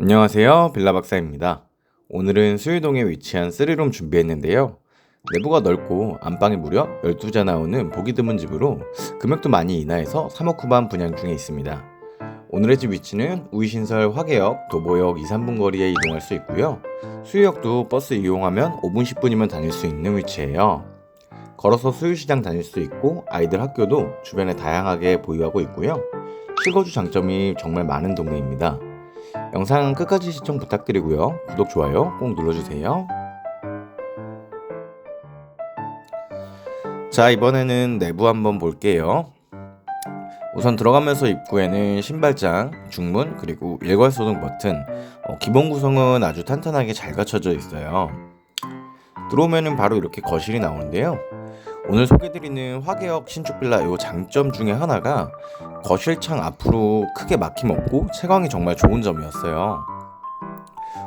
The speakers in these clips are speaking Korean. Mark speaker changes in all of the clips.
Speaker 1: 안녕하세요. 빌라 박사입니다. 오늘은 수유동에 위치한 3룸 준비했는데요. 내부가 넓고 안방이 무려 12자 나오는 보기 드문 집으로 금액도 많이 인하해서 3억 후반 분양 중에 있습니다. 오늘의 집 위치는 우이신설 화계역, 도보역 2, 3분 거리에 이동할 수 있고요. 수유역도 버스 이용하면 5분, 10분이면 다닐 수 있는 위치예요. 걸어서 수유시장 다닐 수 있고 아이들 학교도 주변에 다양하게 보유하고 있고요. 실거주 장점이 정말 많은 동네입니다. 영상 끝까지 시청 부탁드리고요. 구독, 좋아요 꼭 눌러주세요. 자, 이번에는 내부 한번 볼게요. 우선 들어가면서 입구에는 신발장, 중문, 그리고 일괄 소등 버튼, 어, 기본 구성은 아주 탄탄하게 잘 갖춰져 있어요. 들어오면은 바로 이렇게 거실이 나오는데요. 오늘 소개드리는 화계역 신축 빌라 요 장점 중에 하나가 거실창 앞으로 크게 막힘 없고 채광이 정말 좋은 점이었어요.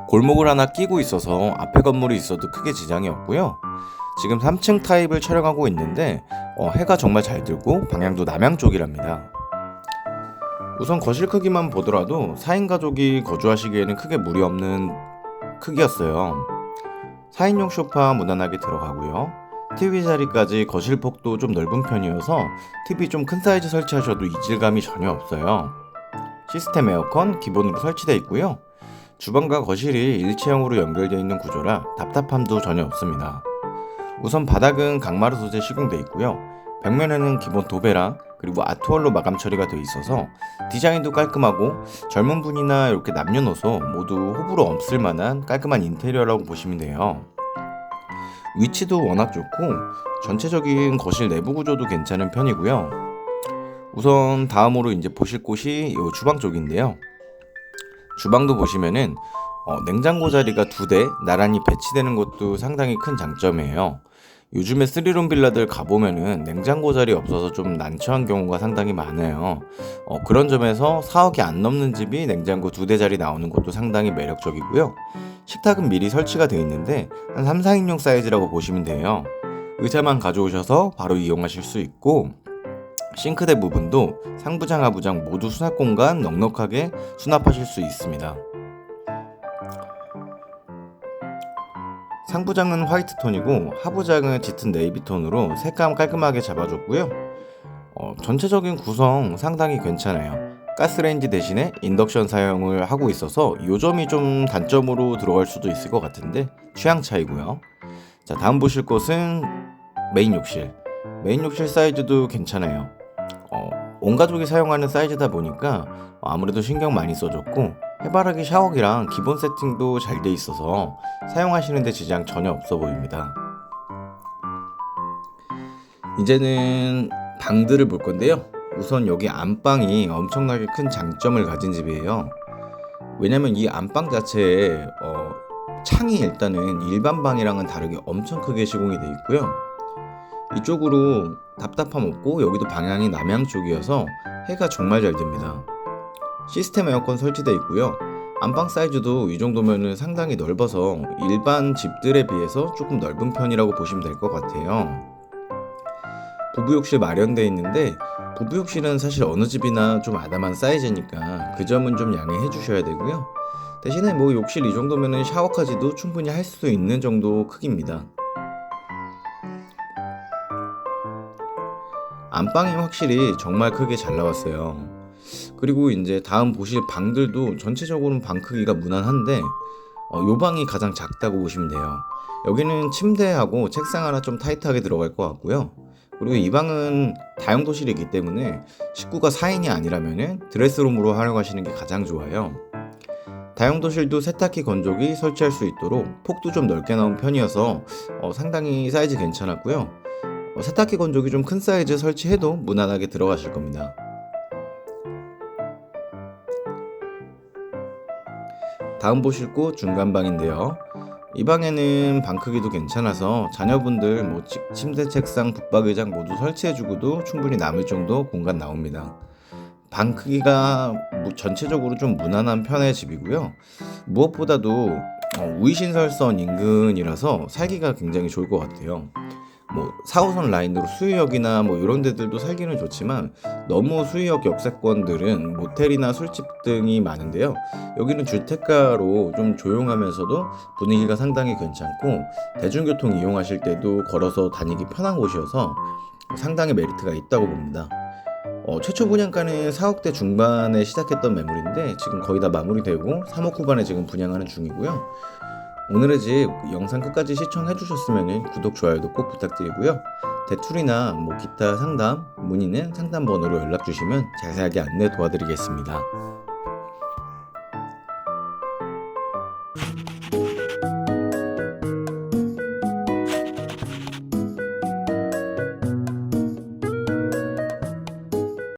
Speaker 1: 골목을 하나 끼고 있어서 앞에 건물이 있어도 크게 지장이 없고요. 지금 3층 타입을 촬영하고 있는데 어, 해가 정말 잘 들고 방향도 남향 쪽이랍니다. 우선 거실 크기만 보더라도 4인 가족이 거주하시기에는 크게 무리 없는 크기였어요. 4인용 소파 무난하게 들어가고요. TV 자리까지 거실 폭도 좀 넓은 편이어서 TV 좀 큰 사이즈 설치하셔도 이질감이 전혀 없어요. 시스템 에어컨 기본으로 설치되어 있고요. 주방과 거실이 일체형으로 연결되어 있는 구조라 답답함도 전혀 없습니다. 우선 바닥은 강마루 소재 시공되어 있고요. 벽면에는 기본 도배랑 그리고 아트월로 마감 처리가 되어 있어서 디자인도 깔끔하고 젊은 분이나 이렇게 남녀노소 모두 호불호 없을 만한 깔끔한 인테리어라고 보시면 돼요. 위치도 워낙 좋고 전체적인 거실 내부 구조도 괜찮은 편이고요. 우선 다음으로 이제 보실 곳이 요 주방 쪽인데요. 주방도 보시면은 어, 냉장고 자리가 두 대 나란히 배치되는 것도 상당히 큰 장점이에요. 요즘에 스리룸 빌라들 가보면은 냉장고 자리 없어서 좀 난처한 경우가 상당히 많아요. 어, 그런 점에서 4억이 안 넘는 집이 냉장고 두 대 자리 나오는 것도 상당히 매력적이고요. 식탁은 미리 설치가 되어 있는데 한 3, 4인용 사이즈라고 보시면 돼요. 의자만 가져오셔서 바로 이용하실 수 있고 싱크대 부분도 상부장, 하부장 모두 수납 공간 넉넉하게 수납하실 수 있습니다. 상부장은 화이트 톤이고 하부장은 짙은 네이비 톤으로 색감 깔끔하게 잡아줬고요. 어, 전체적인 구성 상당히 괜찮아요. 가스레인지 대신에 인덕션 사용을 하고 있어서 요 점이 좀 단점으로 들어갈 수도 있을 것 같은데 취향 차이고요. 자 다음 보실 곳은 메인 욕실. 메인 욕실 사이즈도 괜찮아요. 어, 온 가족이 사용하는 사이즈다 보니까 아무래도 신경 많이 써줬고 해바라기 샤워기랑 기본 세팅도 잘 돼 있어서 사용하시는데 지장 전혀 없어 보입니다. 이제는 방들을 볼 건데요. 우선 여기 안방이 엄청나게 큰 장점을 가진 집이에요. 왜냐면 이 안방 자체에 어, 창이 일단은 일반 방이랑은 다르게 엄청 크게 시공이 돼 있고요. 이쪽으로 답답함 없고 여기도 방향이 남향 쪽이어서 해가 정말 잘 듭니다. 시스템 에어컨 설치되어 있고요. 안방 사이즈도 이 정도면 상당히 넓어서 일반 집들에 비해서 조금 넓은 편이라고 보시면 될 것 같아요. 부부욕실 마련되어 있는데 부부욕실은 사실 어느 집이나 좀 아담한 사이즈니까 그 점은 좀 양해해 주셔야 되고요. 대신에 뭐 욕실 이 정도면은 샤워까지도 충분히 할 수 있는 정도 크기입니다. 안방이 확실히 정말 크게 잘 나왔어요. 그리고 이제 다음 보실 방들도 전체적으로는 방 크기가 무난한데 어, 요 방이 가장 작다고 보시면 돼요. 여기는 침대하고 책상 하나 좀 타이트하게 들어갈 것 같고요. 그리고 이 방은 다용도실이기 때문에 식구가 4인이 아니라면 드레스룸으로 활용하시는 게 가장 좋아요. 다용도실도 세탁기 건조기 설치할 수 있도록 폭도 좀 넓게 나온 편이어서 어, 상당히 사이즈 괜찮았고요. 어, 세탁기 건조기 좀 큰 사이즈 설치해도 무난하게 들어가실 겁니다. 다음 보실 곳 중간방인데요. 이 방에는 방 크기도 괜찮아서 자녀분들 뭐 치- 침대, 책상, 붙박이장 모두 설치해주고도 충분히 남을 정도 공간 나옵니다. 방 크기가 무- 전체적으로 좀 무난한 편의 집이고요. 무엇보다도 어, 우이신설선 인근이라서 살기가 굉장히 좋을 것 같아요. 뭐 4호선 라인으로 수유역이나 뭐 이런 데들도 살기는 좋지만 너무 수유역 역세권들은 모텔이나 술집 등이 많은데요. 여기는 주택가로 좀 조용하면서도 분위기가 상당히 괜찮고 대중교통 이용하실 때도 걸어서 다니기 편한 곳이어서 상당히 메리트가 있다고 봅니다. 어, 최초 분양가는 4억대 중반에 시작했던 매물인데 지금 거의 다 마무리되고 3억 후반에 지금 분양하는 중이고요. 오늘의 집 영상 끝까지 시청해 주셨으면 구독, 좋아요도 꼭 부탁드리고요. 대출이나 뭐 기타 상담, 문의는 상담 번호로 연락 주시면 자세하게 안내 도와드리겠습니다.